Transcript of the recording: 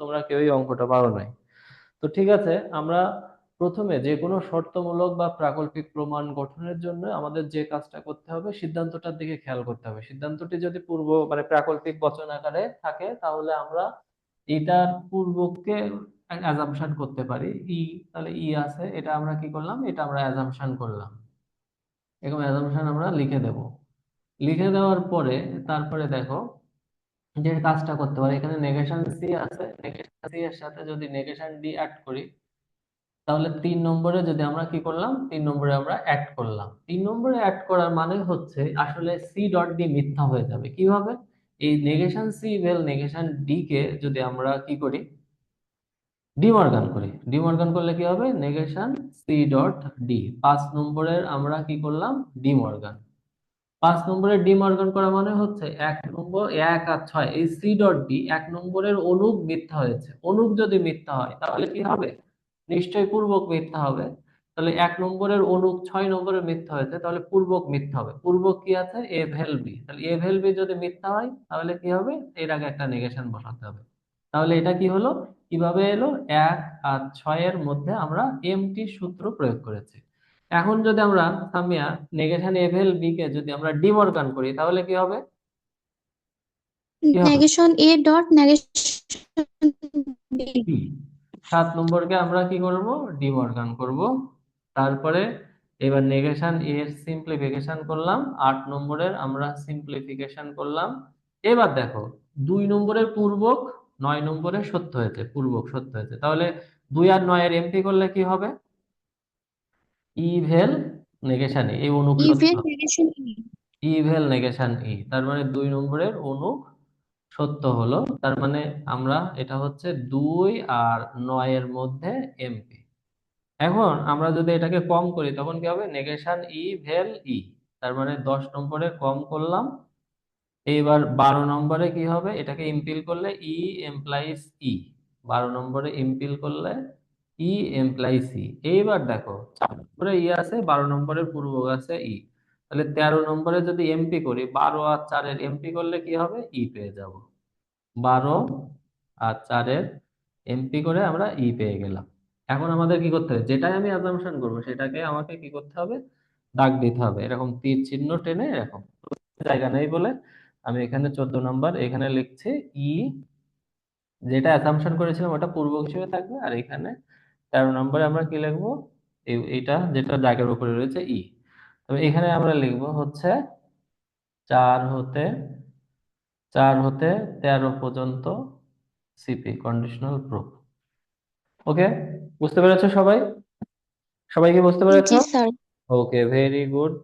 তোমরা কেউই অঙ্কটা পারো নাই। তো ঠিক আছে, আমরা প্রথমে যে কোনো শর্তমূলক বা প্রাকল্পিক প্রমাণ গঠনের জন্য আমাদের যে কাজটা করতে হবে, সিদ্ধান্তটার দিকে খেয়াল করতে হবে। সিদ্ধান্তটি যদি পূর্ব মানে প্রাকল্পিক বচন আকারে থাকে, তাহলে আমরা এটার পূর্বকে অ্যাজাম্পশন করতে পারি। ই, তাহলে ই আছে, এটা আমরা কি করলাম? এটা আমরা অ্যাজাম্পশন করলাম। এরকম অ্যাজাম্পশন আমরা লিখে দেব। লিখে দেওয়ার পরে, তারপরে দেখো যে কাজটা করতে পারি। এখানে নেগেশন সি আছে। নেগেশন সি এর সাথে যদি নেগেশন ডি অ্যাড করি, তাহলে তিন নম্বরে যদি আমরা কি করলাম? তিন নম্বরে আমরা অ্যাড করলাম। তিন নম্বরে অ্যাড করার মানে হচ্ছে আসলে সি ডট ডি মিথ্যা হয়ে যাবে। কীভাবে? এই নেগেশন সি ভেল নেগেশন ডি কে যদি আমরা কি করি? ডিমর্গান করি। ডিমর্গান করলে কি হবে? নেগেশন সি ডট ডি পাঁচ নম্বরের আমরা কি করলাম? ডিমর্গান। পাঁচ নম্বরের ডিমর্গান করা মানে হচ্ছে এক নম্বর, এক আর ছয়। এই সি ডট ডি এক নম্বরের অনুক মিথ্যা হয়েছে। অনুক যদি মিথ্যা হয়, তাহলে কি হবে? নিশ্চয়ই পূর্বক মিথ্যা হবে। তাহলে এক নম্বরের অনুক ছয় নম্বরের মিথ্যা হয়েছে, তাহলে পূর্বক মিথ্যা হবে। পূর্বক কি আছে? এ ভেল বি। তাহলে এ ভেল বি যদি মিথ্যা হয়, তাহলে কি হবে? এর আগে একটা নেগেশন বসাতে হবে। তাহলে এটা কি হলো? কীভাবে এলো? এক আর ছয়ের মধ্যে আমরা এমটি সূত্র প্রয়োগ করেছি। এখন যদি আমরা সামিয়া নেগেশন এ ভেল বি কে যদি আমরা ডিমর্গান করি তাহলে কি হবে? Negation A dot negation B সাত নম্বরকে আমরা কি করব? ডিমর্গান করব। তারপরে এবার নেগেশন এ এর সিম্পলিফিকেশন করলাম। আট নম্বরের আমরা সিম্পলিফিকেশন করলাম। এবার দেখো দুই নম্বরের পূর্বক নয় নম্বরে সত্য হয়েছে পূর্বক সত্য হয়েছে। তাহলে দুই আর নয়ের এমপি করলে কি হবে? ইভেল নেগেশন এই অনুক সত্য? ইভেন নেগেশন ই ইভেল নেগেশন ই তার মানে দুই নম্বরের অনুক সত্য হলো তার মানে আমরা এটা হচ্ছে দুই আর নয়ের মধ্যে এমপি এখন আমরা যদি এটাকে কম করি তখন কি হবে? নেগেশন ই ভেল ই তার মানে দশ নম্বরে কম করলাম এইবার বারো নম্বরে কি হবে? এটাকে ইম্পিল করলে ই এমপ্লাইজ ই বারো নম্বরে ইম্পিল করলে ই এমপ্লাইজ সি এইবার দেখো নম্বরে ই আছে, বারো নম্বরের পূর্বক আছে ই তাহলে তেরো নম্বরে যদি এমপি করি, বারো আর চারের এমপি করলে কি হবে? ই পেয়ে যাব। বারো আর চারের এমপি করে আমরা ই পেয়ে গেলাম। এখন আমাদের কি করতে হবে? যেটাই আমি অ্যাজাম্পশন করব, সেটাকে আমাকে কি করতে হবে? দাগ দিতে হবে। এরকম তীর চিহ্ন টেনে এরকম। জায়গা নেই বলে আমি এখানে চোদ্দ নম্বর, এখানে লিখছি ই যেটা অ্যাসাম্পশন করেছিলাম ওটা পূর্বক হিসেবে থাকবে, আর এখানে তেরো নম্বরে আমরা কি লিখব? এই- এইটা যেটা দাগের উপরে রয়েছে ই। তবে এখানে আমরা লিখব হচ্ছে চার হতে চার হতে তেরো পর্যন্ত সিপি কন্ডিশনাল প্রুফ ওকে বুঝতে পেরেছ সবাই? সবাই কি বুঝতে পেরেছ? Okay very good